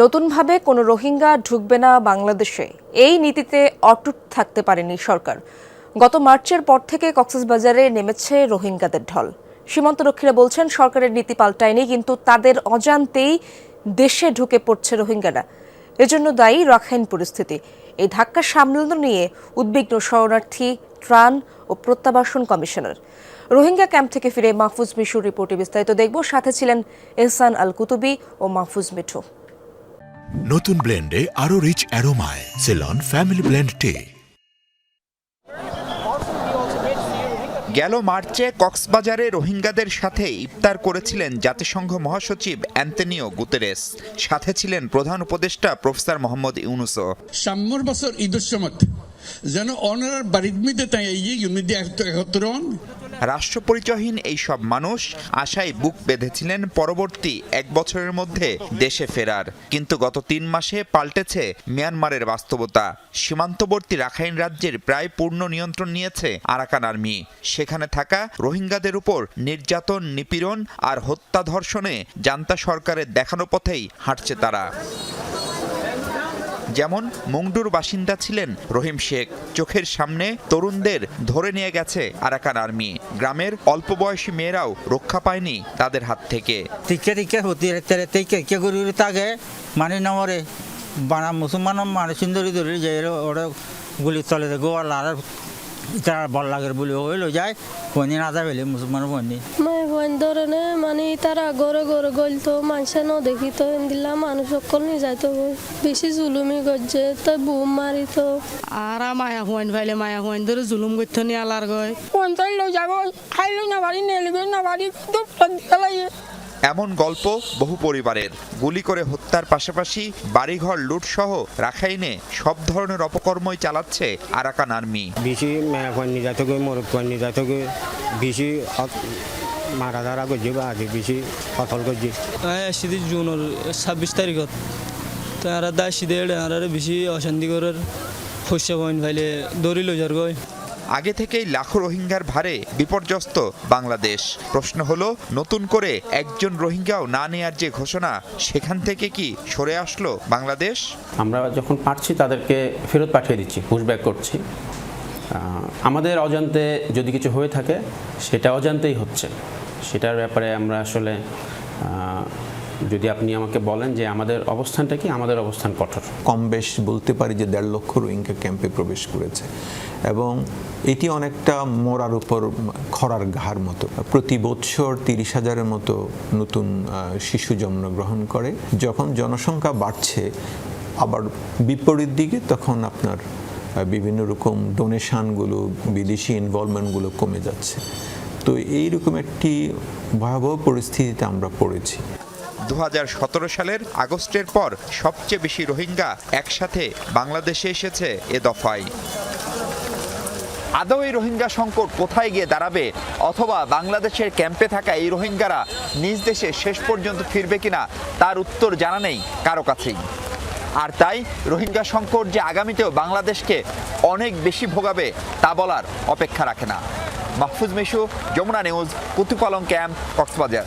নতুনভাবে কোনো রোহিঙ্গা ঢুকবে না বাংলাদেশে। এই নীতিতে অটুট থাকতে পারেনি সরকার। গত মার্চের পর থেকে কক্সবাজারে নেমেছে রোহিঙ্গাদের ঢল। সীমান্তরক্ষীরা বলছেন, সরকারের নীতি পাল্টায়নি, কিন্তু তাদের অজান্তেই দেশে ঢুকে পড়ছে রোহিঙ্গারা। এজন্য দায়ী রাখাইন পরিস্থিতি। এই ধাক্কা সামলানো নিয়ে উদ্বিগ্ন শরণার্থী, ত্রাণ ও প্রত্যাবাসন কমিশনার। রোহিঙ্গা ক্যাম্প থেকে ফিরে মাহফুজ মিশুর রিপোর্টে বিস্তারিত দেখব। সাথে ছিলেন এহসান আল কুতুবি ও মাহফুজ মিঠু। নতুন ব্লেন্ডে আরও রিচ অ্যারোমায় সেলন ফ্যামিলি ব্লেন্ড টে গেল মার্চে কক্সবাজারে রোহিঙ্গাদের সাথে ইফতার করেছিলেন জাতিসংঘ মহাসচিব অ্যান্তনিও গুতেরেস। সাথে ছিলেন প্রধান উপদেষ্টা প্রফেসর মোহাম্মদ ইউনুসও। সাম্যর বছর ঈদের সময় যেন অনার বাড়ির মধ্যে তাই এই ইউনিটি একত্র হন রাষ্ট্র পরিচয়হীন এই সব মানুষ আশায় বুক বেঁধেছিলেন পরবর্তী এক বছরের মধ্যে দেশে ফেরার। কিন্তু গত তিন মাসে পাল্টেছে মিয়ানমারের বাস্তবতা। সীমান্তবর্তী রাখাইন রাজ্যের প্রায় পূর্ণ নিয়ন্ত্রণ নিয়েছে আরাকান আর্মি। সেখানে থাকা রোহিঙ্গাদের উপর নির্যাতন, নিপীড়ন আর হত্যা ধর্ষণে জান্তা সরকারের দেখানো পথেই হাঁটছে তারা। যেমন মুংডুর বাসিন্দা ছিলেন রহিম শেখ চোখের সামনে তরুণদের ধরে নিয়ে গেছে আরাকান আর্মি। গ্রামের অল্প বয়সী মেয়েরাও রক্ষা পায়নি তাদের হাত থেকে। টিকে টিকে হতি রেতে টিকে কে করি তাকে? মানে নমরে বানা মুসলমান মানে সুন্দরী ধরি যে ওরা গুলি চলে দে গোয়াল আর তার বল লাগের বলি হইল যায় কোনি না যাবে মুসলমান বনি মই ভন ধরনে মানে তারা গড়ে গড়ে গলতো। মানুষে ন দেখিত দিলা মানুষ সকল নিয়ে যাইতো বেশি জুলুমি করছে তো বুম মারিত। আর মায়া হুয়াইন ফাইলে মায়া হুয়াইন ধরে জুলুম করতে নিয়ে আলার গয় পঞ্চাশ লোক যাব খাইলে না বাড়ি নেলিবে না বাড়ি তো এমন গল্প বহু পরিবারের। গুলি করে হত্যার পাশাপাশি বাড়িঘর লুটসহ রাখাইনে সব ধরনের অপকর্মই চালাচ্ছে আরাকান আর্মি। বেশি মেয়াকনি যাতকে মরুকনি যাতকে বেশি মারা ধারা করছে বা আগে বেশি সফল করছে। আসছি জুনের ছাব্বিশ তারিখত। তো আর দা আসছি দে আর বেশি অশান্তি করার শস্য পয়েন্ট ফাইলে দৌড়ি লৈ যার গয় আগে থেকেই লাখো রোহিঙ্গার ভারে বিপর্যস্ত বাংলাদেশ। প্রশ্ন হলো নতুন করে একজন রোহিঙ্গাও না নেয়ার যে ঘোষণা সেখান থেকে কি সরে আসলো বাংলাদেশ? আমরা যখন পারছি তাদেরকে ফেরত পাঠিয়ে দিচ্ছি পুশব্যাক করছি। আমাদের অজান্তে যদি কিছু হয়ে থাকে সেটা অজান্তেই হচ্ছে। সেটার ব্যাপারে আমরা আসলে যদি আপনি আমাকে বলেন যে আমাদের অবস্থানটা কি, আমাদের অবস্থান কঠোর। কম বেশ বলতে পারি যে দেড় লক্ষ রোহিঙ্গা ক্যাম্পে প্রবেশ করেছে। এবং এটি অনেকটা মরার উপর খরার ঘাড় মতো। প্রতি বৎসর তিরিশ হাজারের মতো নতুন শিশু জন্মগ্রহণ করে। যখন জনসংখ্যা বাড়ছে, আবার বিপরীত দিকে তখন আপনার বিভিন্ন রকম ডোনেশনগুলো বিদেশি ইনভলভমেন্টগুলো কমে যাচ্ছে। তো এইরকম একটি ভয়াবহ পরিস্থিতিতে আমরা পড়েছি। দু হাজার সতেরো সালের আগস্টের পর সবচেয়ে বেশি রোহিঙ্গা একসাথে বাংলাদেশে এসেছে এ দফায়। আদৌ এই রোহিঙ্গা সংকট কোথায় গিয়ে দাঁড়াবে অথবা বাংলাদেশের ক্যাম্পে থাকা এই রোহিঙ্গারা নিজ দেশে শেষ পর্যন্ত ফিরবে কিনা তার উত্তর জানা নেই কারও কাছেই। আর তাই রোহিঙ্গা সংকট যে আগামীতেও বাংলাদেশকে অনেক বেশি ভোগাবে তা বলার অপেক্ষা রাখে না। Mahfuz Mishu Jamuna news Kutupalong camp Cox's Bazar.